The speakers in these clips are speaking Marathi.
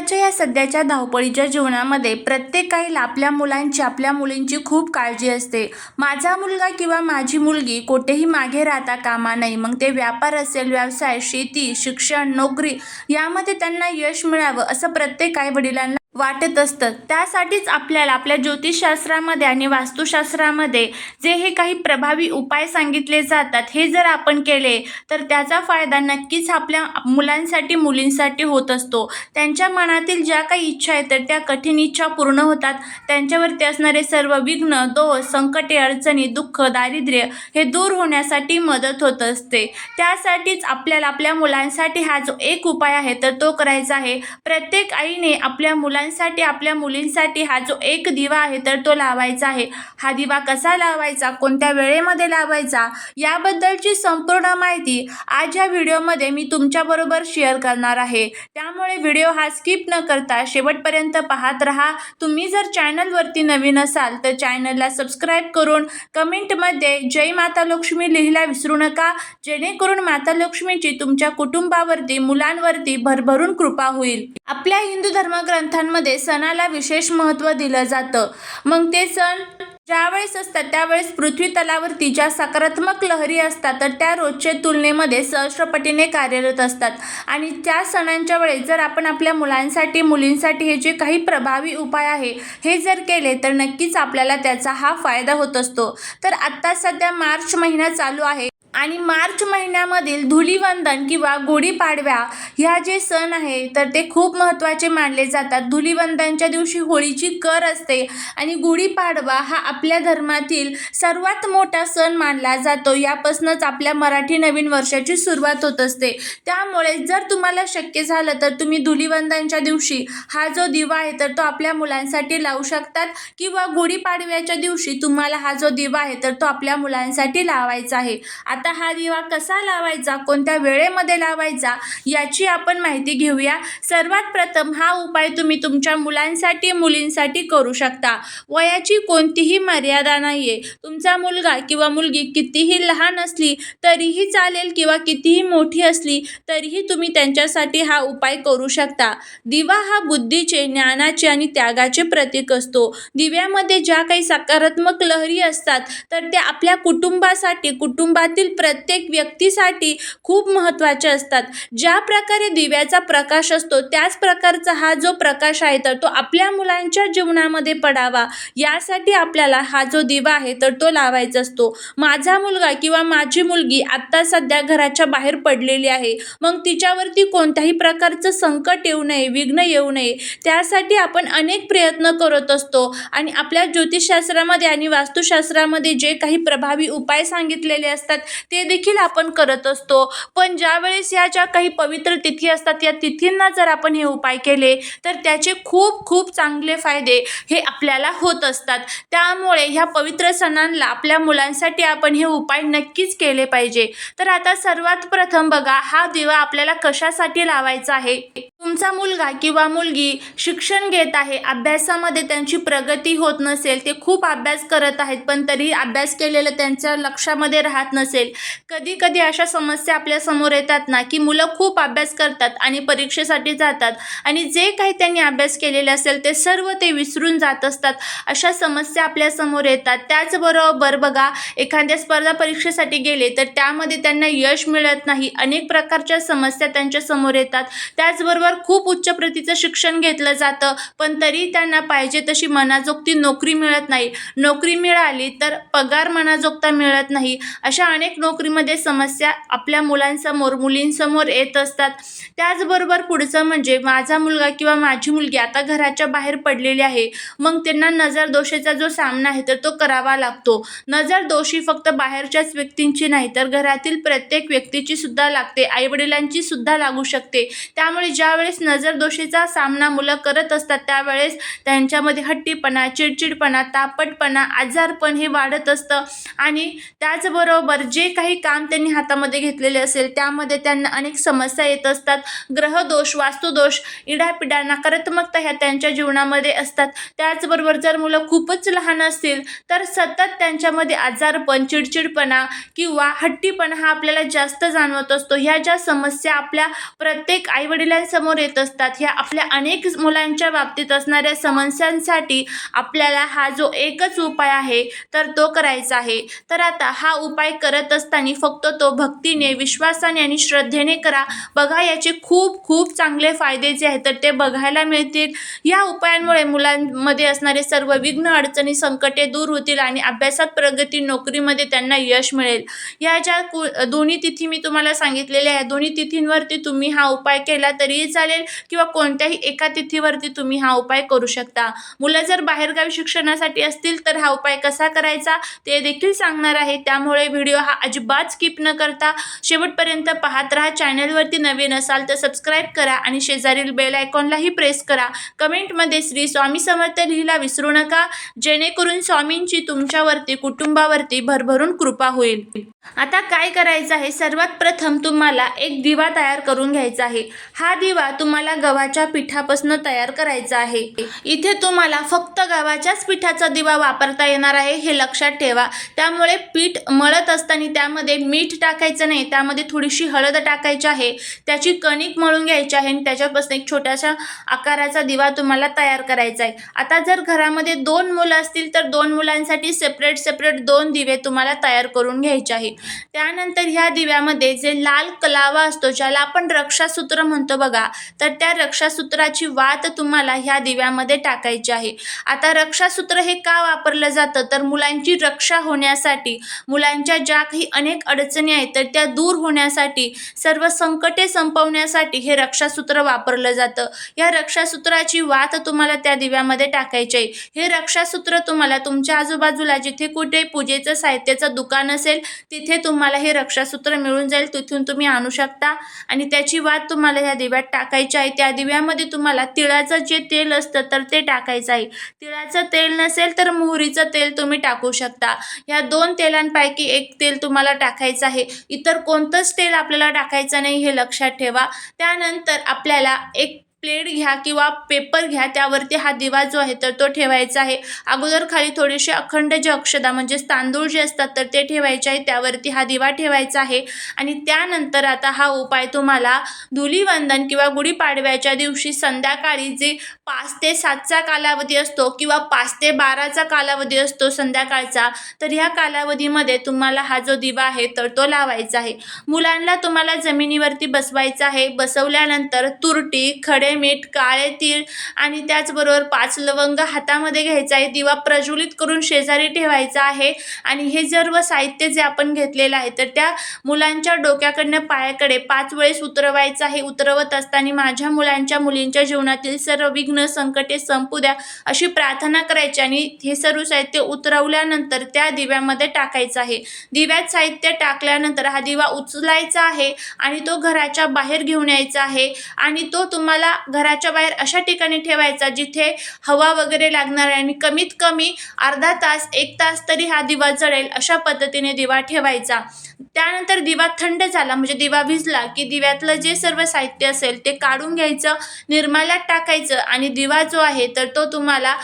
आजकालच्या या सध्याच्या धावपळीच्या जीवनामध्ये प्रत्येक आईला आपल्या मुलांची आपल्या मुलींची खूप काळजी असते. माझा मुलगा किंवा माझी मुलगी कुठेही मागे राहता कामा नाही. मग ते व्यापार असेल व्यवसाय शेती शिक्षण नोकरी यामध्ये त्यांना यश मिळावं असं प्रत्येक आई वडिलांना वाटत असतं. त्यासाठीच आपल्याला आपल्या ज्योतिषशास्त्रामध्ये आणि वास्तुशास्त्रामध्ये जे हे काही प्रभावी उपाय सांगितले जातात हे जर आपण केले तर त्याचा फायदा नक्कीच आपल्या मुलांसाठी मुलींसाठी होत असतो. त्यांच्या मनातील ज्या काही इच्छा आहेत तर त्या कठीण इच्छा पूर्ण होतात. त्यांच्यावरती असणारे सर्व विघ्न दोष संकटे अडचणी दुःख दारिद्र्य हे दूर होण्यासाठी मदत होत असते. त्यासाठीच आपल्याला आपल्या मुलांसाठी हा जो एक उपाय आहे तर तो करायचा आहे. प्रत्येक आईने आपल्या मुला मुलांसाठी आपल्या मुलींसाठी हा जो एक दिवा आहे तर तो लावायचा आहे. हा दिवा कसा लावायचा कोणत्या वेळेमध्ये लावायचा याबद्दलची संपूर्ण माहिती आज या व्हिडिओमध्ये मी तुमच्याबरोबर शेअर करणार आहे. त्यामुळे व्हिडिओ हा स्किप न करता शेवटपर्यंत पाहत राहा. तुम्ही जर चॅनलवरती नवीन असाल तर चॅनलला सबस्क्राईब करून कमेंटमध्ये जय माता लक्ष्मी लिहिला विसरू नका. जेणेकरून माता लक्ष्मीची तुमच्या कुटुंबावरती मुलांवरती भरभरून कृपा होईल. आपल्या हिंदू धर्मग्रंथांमध्ये सणाला विशेष महत्त्व दिलं जातं. मग ते सण ज्यावेळेस असतात त्यावेळेस पृथ्वी तलावरती ज्या सकारात्मक लहरी असतात तर त्या रोजच्या तुलनेमध्ये सहस्रपटीने कार्यरत असतात. आणि त्या सणांच्या वेळेस जर आपण आपल्या मुलांसाठी मुलींसाठी हे जे काही प्रभावी उपाय आहे हे जर केले तर नक्कीच आपल्याला त्याचा हा फायदा होत असतो. तर आत्ता सध्या मार्च महिना चालू आहे आणि मार्च महिन्यामधील धुलीवंदन किंवा गुढीपाडव्या ह्या जे सण आहे तर ते खूप महत्त्वाचे मानले जातात. धुलीवंदनच्या दिवशी होळीची कर असते आणि गुढीपाडवा हा आपल्या धर्मातील सर्वात मोठा सण मानला जातो. यापासूनच आपल्या मराठी नवीन वर्षाची सुरुवात होत असते. त्यामुळे जर तुम्हाला शक्य झालं तर तुम्ही धुलीवंदनच्या दिवशी हा जो दिवा आहे तर तो आपल्या मुलांसाठी लावू शकतात किंवा गुढीपाडव्याच्या दिवशी तुम्हाला हा जो दिवा आहे तर तो आपल्या मुलांसाठी लावायचा आहे. आता हा दिवा कसा लावायचा कोणत्या वेळेमध्ये लावायचा याची आपण माहिती घेऊया. सर्वात प्रथम हा उपाय तुम्ही तुमच्या मुलांसाठी मुलींसाठी करू शकता. वयाची कोणतीही मर्यादा नाही आहे तुमचा मुलगा किंवा मुलगी कितीही लहान असली तरीही चालेल किंवा कितीही मोठी असली तरीही तुम्ही त्यांच्यासाठी हा उपाय करू शकता. दिवा हा बुद्धीचे ज्ञानाचे आणि त्यागाचे प्रतीक असतो. दिव्यामध्ये ज्या काही सकारात्मक लहरी असतात तर त्या आपल्या कुटुंबासाठी कुटुंबातील प्रत्येक व्यक्तीसाठी खूप महत्त्वाचे असतात. ज्या प्रकारे दिव्याचा प्रकाश असतो त्याच प्रकारचा हा जो प्रकाश आहे तर तो आपल्या मुलांच्या जीवनामध्ये पडावा. यासाठी आपल्याला हा जो दिवा आहे तर तो लावायचा असतो. माझा मुलगा किंवा माझी मुलगी आत्ता सध्या घराच्या बाहेर पडलेली आहे. मग तिच्यावरती कोणत्याही प्रकारचं संकट येऊ नये विघ्न येऊ नये. त्यासाठी आपण अनेक प्रयत्न करत असतो. आणि आपल्या ज्योतिषशास्त्रामध्ये आणि वास्तुशास्त्रामध्ये जे काही प्रभावी उपाय सांगितलेले असतात ते देखील आपण करत असतो. पण ज्यावेळेस या ज्या काही पवित्र तिथी असतात या तिथींना जर आपण हे उपाय केले तर त्याचे खूप खूप चांगले फायदे हे आपल्याला होत असतात. त्यामुळे ह्या पवित्र सणांना आपल्या मुलांसाठी आपण हे उपाय नक्कीच केले पाहिजे. तर आता सर्वात प्रथम बघा हा दिवा आपल्याला कशासाठी लावायचा आहे? तुमचा मुलगा किंवा मुलगी शिक्षण घेत आहे अभ्यासामध्ये त्यांची प्रगती होत नसेल ते खूप अभ्यास करत आहेत पण तरीही अभ्यास केलेलं त्यांच्या लक्षामध्ये राहत नसेल. कधी कधी अशा समस्या आपल्यासमोर येतात ना की मुलं खूप अभ्यास करतात आणि परीक्षेसाठी जातात आणि जे काही त्यांनी अभ्यास केलेले असेल ते सर्व ते विसरून जात असतात. अशा समस्या आपल्यासमोर येतात. त्याचबरोबर बघा एखाद्या स्पर्धा परीक्षेसाठी गेले तर त्यामध्ये त्यांना यश मिळत नाही. अनेक प्रकारच्या समस्या त्यांच्यासमोर येतात. त्याचबरोबर खूप उच्च प्रतीचं शिक्षण घेतलं जातं पण तरी त्यांना पाहिजे तशी मनाजोगती नोकरी मिळत नाही. नोकरी मिळाली तर पगार मनाजोगता मिळत नाही. अशा अनेक नोकरीमध्ये समस्या आपल्या मुलांसमोर मुलींसमोर येत असतात. त्याचबरोबर पुढचं म्हणजे माझा मुलगा किंवा माझी मुलगी आता घराच्या बाहेर पडलेली आहे. मग त्यांना नजर दोषेचा जो सामना आहे तर तो करावा लागतो. नजर दोषी फक्त बाहेरच्याच व्यक्तींची नाही तर घरातील प्रत्येक व्यक्तीची सुद्धा लागते आईवडिलांची सुद्धा लागू शकते. त्यामुळे ज्या ज्यावेळेस नजरदोषीचा सामना मुलं करत असतात त्यावेळेस त्यांच्यामध्ये हट्टीपणा चिडचिडपणा तापटपणा आजारपण हे वाढत असतं. आणि त्याचबरोबर जे काही काम त्यांनी हातामध्ये घेतलेले असेल त्यामध्ये त्यांना अनेक समस्या येत असतात. ग्रहदोष वास्तुदोष इडापिडा नकारात्मकता ह्या त्यांच्या जीवनामध्ये असतात. त्याचबरोबर जर मुलं खूपच लहान असतील तर सतत त्यांच्यामध्ये आजारपण चिडचिडपणा किंवा हट्टीपणा हा आपल्याला जास्त जाणवत असतो. ह्या ज्या समस्या आपल्या प्रत्येक आईवडिलांसमोर समोर येत असतात. ह्या आपल्या अनेक मुलांच्या बाबतीत असणाऱ्या समस्यांसाठी आपल्याला हा जो एकच उपाय आहे तर तो करायचा आहे. तर आता हा उपाय करत असताना फक्त तो भक्तीने विश्वासाने आणि श्रद्धेने करा. बघा याचे खूप खूप चांगले फायदे जे आहेत तर ते बघायला मिळतील. या उपायांमुळे मुलांमध्ये असणारे सर्व विघ्न अडचणी संकटे दूर होतील आणि अभ्यासात प्रगती नोकरीमध्ये त्यांना यश मिळेल. या ज्या कु दोन्ही तिथी मी तुम्हाला सांगितलेल्या आहे दोन्ही तिथींवरती तुम्ही हा उपाय केला तरीही चालेल किंवा कोणत्याही एका तिथीवरती तुम्ही हा उपाय करू शकता. मुलं जर बाहेरगावी शिक्षणासाठी असतील तर हा उपाय कसा करायचा ते देखील सांगणार आहे. त्यामुळे व्हिडिओ हा अजिबात स्किप न करता शेवटपर्यंत पाहत राहा. चॅनलवरती नवीन असाल तर सबस्क्राईब करा आणि शेजारील बेल आयकॉनलाही प्रेस करा. कमेंटमध्ये श्री स्वामी समर्थ लिहिला विसरू नका. जेणेकरून स्वामींची तुमच्यावरती कुटुंबावरती भरभरून कृपा होईल. आता काय करायचं आहे? सर्वात प्रथम तुम्हाला एक दिवा तयार करून घ्यायचा आहे. हा दिवा तुम्हाला गव्हाच्या पिठापासून तयार करायचा आहे. इथे तुम्हाला फक्त गव्हाच्याच पिठाचा दिवा वापरता येणार आहे हे लक्षात ठेवा. त्यामुळे पीठ मळत असताना त्यामध्ये मीठ टाकायचं नाही त्यामध्ये थोडीशी हळद टाकायची आहे. त्याची कणिक मळून घ्यायची आहे आणि त्याच्यापासून एक छोट्याशा आकाराचा दिवा तुम्हाला तयार करायचा आहे. आता जर घरामध्ये दोन मुलं असतील तर दोन मुलांसाठी सेपरेट सेपरेट दोन दिवे तुम्हाला तयार करून घ्यायचे आहे. त्यानंतर ह्या दिव्यामध्ये जे लाल कलावा असतो ज्याला आपण रक्षासूत्र म्हणतो बघा तर त्या रक्षासूत्राची वात तुम्हाला ह्या दिव्यामध्ये टाकायची आहे. आता रक्षासूत्र हे का वापरलं जातं? तर मुलांची रक्षा होण्यासाठी मुलांच्या ज्या काही अनेक अडचणी आहेत तर त्या दूर होण्यासाठी सर्व संकटे संपवण्यासाठी हे रक्षासूत्र वापरलं जातं. या रक्षासूत्राची वात तुम्हाला त्या दिव्यामध्ये टाकायची आहे. हे रक्षासूत्र तुम्हाला तुमच्या आजूबाजूला जिथे कुठे पूजेचं साहित्याचं दुकान असेल तिथे तुम्हाला हे रक्षासूत्र मिळून जाईल. तिथून तुम्ही आणू शकता आणि त्याची वात तुम्हाला ह्या दिव्यात टाक टाकायचे आहे. त्या दिव्यामध्ये तुम्हाला तिळाचं जे तेल असतं तर ते टाकायचं आहे. तिळाचं तेल नसेल तर मोहरीचं तेल तुम्ही टाकू शकता. ह्या दोन तेलांपैकी एक तेल तुम्हाला टाकायचं आहे. इतर कोणतंच तेल आपल्याला टाकायचं नाही हे लक्षात ठेवा. त्यानंतर आपल्याला एक प्लेट घ्या किंवा पेपर घ्या त्यावरती हा दिवा जो आहे तर तो ठेवायचा आहे. अगोदर खाली थोडीशी अखंड जे अक्षदा म्हणजेच तांदूळ जे असतात तर ते ठेवायचे आहे त्यावरती हा दिवा ठेवायचा आहे. आणि त्यानंतर आता हा उपाय तुम्हाला धुलीवंदन किंवा गुढीपाडव्याच्या दिवशी संध्याकाळी जे पाच ते सातचा कालावधी असतो किंवा पाच ते बाराचा कालावधी असतो संध्याकाळचा तर ह्या कालावधीमध्ये तुम्हाला हा जो दिवा आहे तर तो लावायचा आहे. मुलांना तुम्हाला जमिनीवरती बसवायचा आहे. बसवल्यानंतर तुरटी खडे मीठ काळे तीळ आणि त्याचबरोबर पाच लवंग हातामध्ये घ्यायचा आहे. दिवा प्रज्वलित करून शेजारी ठेवायचा आहे. आणि हे सर्व साहित्य जे आपण घेतलेलं आहे तर त्या मुलांच्या डोक्याकडनं पायाकडे पाच वेळेस उतरवायचं आहे. उतरवत असताना माझ्या मुलांच्या मुलींच्या जीवनातील सर्व विघ्न संकटे संपू द्या अशी प्रार्थना करायची आणि हे सर्व साहित्य उतरवल्यानंतर त्या दिव्यामध्ये टाकायचं आहे. दिव्यात साहित्य टाकल्यानंतर हा दिवा उचलायचा आहे आणि तो घराच्या बाहेर घेऊन यायचा आहे. आणि तो तुम्हाला घराच्या बाहेर अशा ठिकाणी ठेवायचा जिथे हवा वगैरे लागणार आहे आणि कमीत कमी अर्धा तास एक तास तरी हा दिवा जळेल अशा पद्धतीने दिवा ठेवायचा. त्यानंतर दिवा थंड झाला म्हणजे दिवा भिजला की दिव्यातलं जे सर्व साहित्य असेल ते काढून घ्यायचं निर्माल्यात टाकायचं आणि दिवा जो आहे तर तो तुम्हाला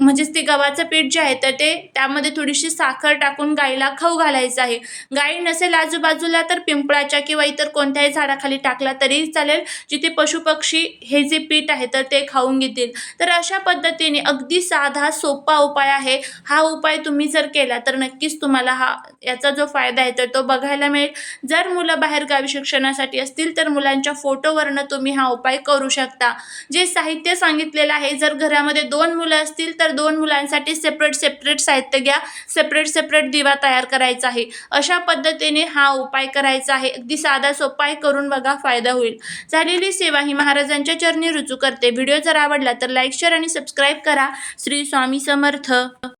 म्हणजेच ते गव्हाचं पीठ जे आहे तर ते त्यामध्ये थोडीशी साखर टाकून गाईला खाऊ घालायचं आहे. गाई नसेल आजूबाजूला तर पिंपळाच्या किंवा इतर कोणत्याही झाडाखाली टाकला तरीही चालेल. जिथे पशुपक्षी हे जे पीठ आहे तर ते खाऊन घेतील. तर अशा पद्धतीने अगदी साधा सोपा उपाय आहे. हा उपाय तुम्ही जर केला तर नक्कीच तुम्हाला हा याचा जो फायदा आहे तर तो बघायला मिळेल. जर मुलं बाहेरगावी शिक्षणासाठी असतील तर मुलांच्या फोटोवरनं तुम्ही हा उपाय करू शकता. जे साहित्य सांगितलेलं आहे जर घरामध्ये दोन मुलं असतील तर तर दोन मुलांसाठी सेपरेट सेपरेट साहित्य घ्या. सेपरेट सेपरेट दिवा तयार करायचा आहे. अशा पद्धतीने हा उपाय करायचा आहे. अगदी साधा सोपा आहे. करून बघा फायदा होईल. झालेली सेवा ही महाराजांच्या चरणी रुजू करते. व्हिडिओ जर आवडला तर लाईक शेअर आणि सबस्क्राईब करा. श्री स्वामी समर्थ.